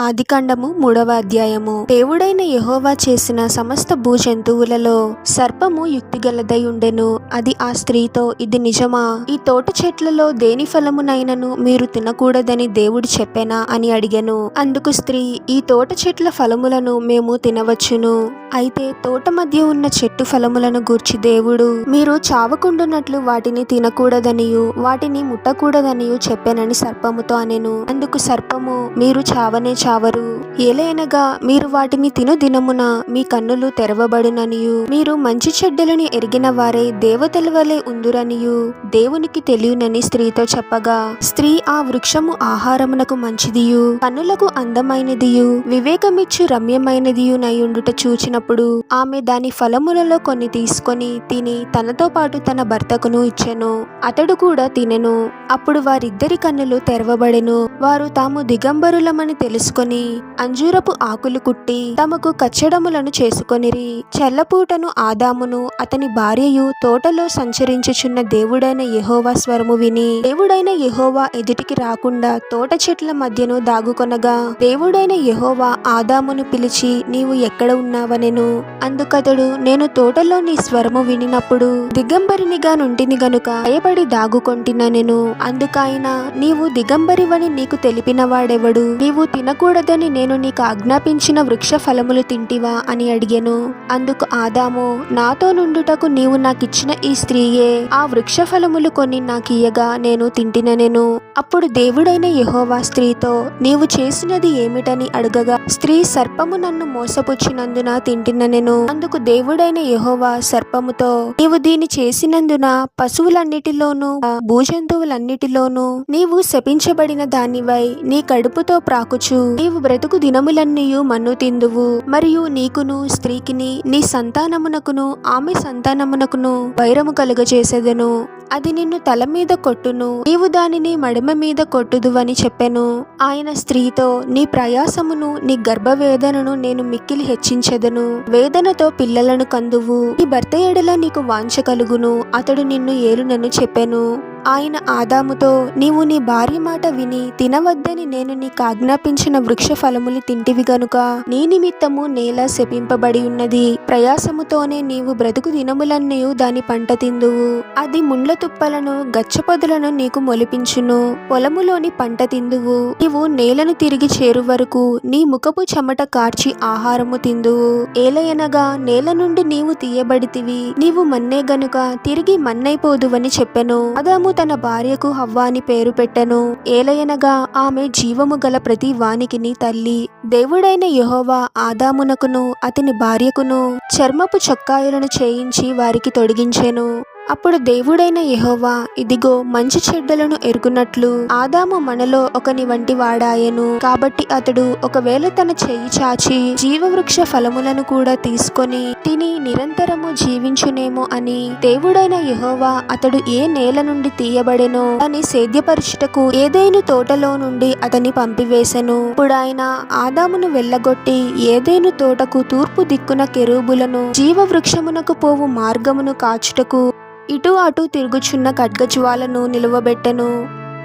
ఆదికాండము మూడవ అధ్యాయము. దేవుడైన యహోవా చేసిన సమస్త భూజంతువులలో సర్పము యుక్తిగలదై ఉండెను. అది ఆ స్త్రీతో ఇది నిజమా? ఈ తోట చెట్లలో దేని ఫలమునైనను మీరు తినకూడదని దేవుడు చెప్పెనా? అని అడిగెను. అందుకు స్త్రీ ఈ తోట చెట్ల ఫలములను మేము తినవచ్చును. అయితే తోట మధ్య ఉన్న చెట్టు ఫలములను గూర్చి దేవుడు మీరు చావకుండునట్లు వాటిని తినకూడదనియు వాటిని ముట్టకూడదనియు చెప్పానని సర్పముతో అనెను. అందుకు సర్పము మీరు చావనే చావరు. ఏలైనగా మీరు వాటిని తిను దినమున మీ కన్నులు తెరవబడుననియు. మీరు మంచి చెడ్డలను ఎరిగిన వారే దేవతల వలె ఉందురనియు. దేవునికి తెలియనని స్త్రీతో చెప్పగా స్త్రీ ఆ వృక్షము ఆహారమునకు మంచిదియు కన్నులకు అందమైనదియు వివేకమిచ్చు రమ్యమైనదియు నయుండుట చూచినప్పుడు ఆమె దాని ఫలములలో కొన్ని తీసుకొని తిని తనతో పాటు తన భర్తకును ఇచ్చెను. అతడు కూడా తినెను. అప్పుడు వారిద్దరి కన్నులు తెరవబడెను. వారు తాము దిగంబరులమని తీసుకొని అంజూరపు ఆకులు కుట్టి తమకు కచ్చడములను చేసుకొనిరి. చెల్లపూటను ఆదామును అతని భార్యయు తోటలో సంచరించుచున్న దేవుడైన యహోవా స్వరము విని దేవుడైన యహోవా ఎదుటికి రాకుండా తోట చెట్ల మధ్యను దాగుకొనగా దేవుడైన యహోవా ఆదామును పిలిచి నీవు ఎక్కడ ఉన్నావనెను? అందుకతడు నేను తోటలో నీ స్వరము వినినప్పుడు దిగంబరినిగా నుండిని గనుక భయపడి దాగుకొంటిననెను. అందుకైనా నీవు దిగంబరివని నీకు తెలిపినవాడెవడు? నీవు తినకు తినకూడదని నేను నీకు ఆజ్ఞాపించిన వృక్ష ఫలములు తింటివా అని అడిగాను. అందుకు ఆదాము నాతో నుండుటకు నీవు నాకిచ్చిన ఈ స్త్రీయే ఆ వృక్ష ఫలములు కొన్ని నాకియ్యగా నేను తింటిననెను. అప్పుడు దేవుడైన యెహోవా స్త్రీతో నీవు చేసినది ఏమిటని అడగగా స్త్రీ సర్పము నన్ను మోసపుచ్చినందున తింటిననెను. అందుకు దేవుడైన యహోవా సర్పముతో నీవు దీని చేసినందున పశువులన్నిటిలోనూ భూజంతువులన్నిటిలోనూ నీవు శపించబడిన దానివై నీ కడుపుతో ప్రాకుచు. నీవు బ్రతుకు దినములన్నీయు మన్ను తిందువు మరియు నీకును స్త్రీకిని నీ సంతానమునకును ఆమె సంతానమునకును వైరము కలుగజేసేదను అది నిన్ను తల మీద కొట్టును నీవు దానిని మడమ మీద కొట్టుదువని చెప్పెను. ఆయన స్త్రీతో నీ ప్రయాసమును నీ గర్భవేదనను నేను మిక్కిలి హెచ్చించెదను. వేదనతో పిల్లలను కందువు నీ భర్త ఎడల నీకు వాంచ కలుగును అతడు నిన్ను ఏలునని చెప్పెను. ఆయన ఆదాముతో నీవు నీ భార్య మాట విని తినవద్దని నేను నీకు ఆజ్ఞాపించిన వృక్ష ఫలములు తింటివి గనుక నీ నిమిత్తము నేల శపింపబడి ఉన్నది. ప్రయాసముతోనే నీవు బ్రతుకు దినములన్నీ దాని పంట తిందువు. అది ముండ్ల తుప్పలను గచ్చపొదలను నీకు మొలిపించును. పొలములోని పంట తిందువు. నీవు నేలను తిరిగి చేరు వరకు నీ ముఖపు చెమట కార్చి ఆహారము తిందువు. ఏలయనగా నేల నుండి నీవు తీయబడితివి. నీవు మన్నే గనుక తిరిగి మన్నైపోదువని చెప్పెను. ఆదాము తన భార్యకు హవ్వాని పేరు పెట్టెను. ఏలయనగా ఆమె జీవము గల ప్రతి వానికిని తల్లి. దేవుడైన యహోవా ఆదామునకును అతని భార్యకును చర్మపు చొక్కాయలను చేయించి వారికి తొడిగించెను. అప్పుడు దేవుడైన యహోవా ఇదిగో మంచి చెడ్డలను ఎరుగునట్లు ఆదాము మనలో ఒకని వంటి వాడాయను. కాబట్టి అతడు ఒకవేళ తన చెయ్యి చాచి జీవవృక్ష ఫలములను కూడా తీసుకొని తిని నిరంతరము జీవించునేమో అని దేవుడైన యహోవా అతడు ఏ నేల నుండి తీయబడెనో అని సేద్యపరచుటకు ఏదైనా తోటలో నుండి అతని పంపివేశెను ఇప్పుడు ఆయన ఆదామును వెళ్ళగొట్టి ఏదైనా తోటకు తూర్పు దిక్కున కెరూబులను జీవవృక్షమునకు పోవు మార్గమును కాచుటకు ఇటు అటు తిరుగుచున్న ఖడ్గజ్వాలను నిలువబెట్టెను.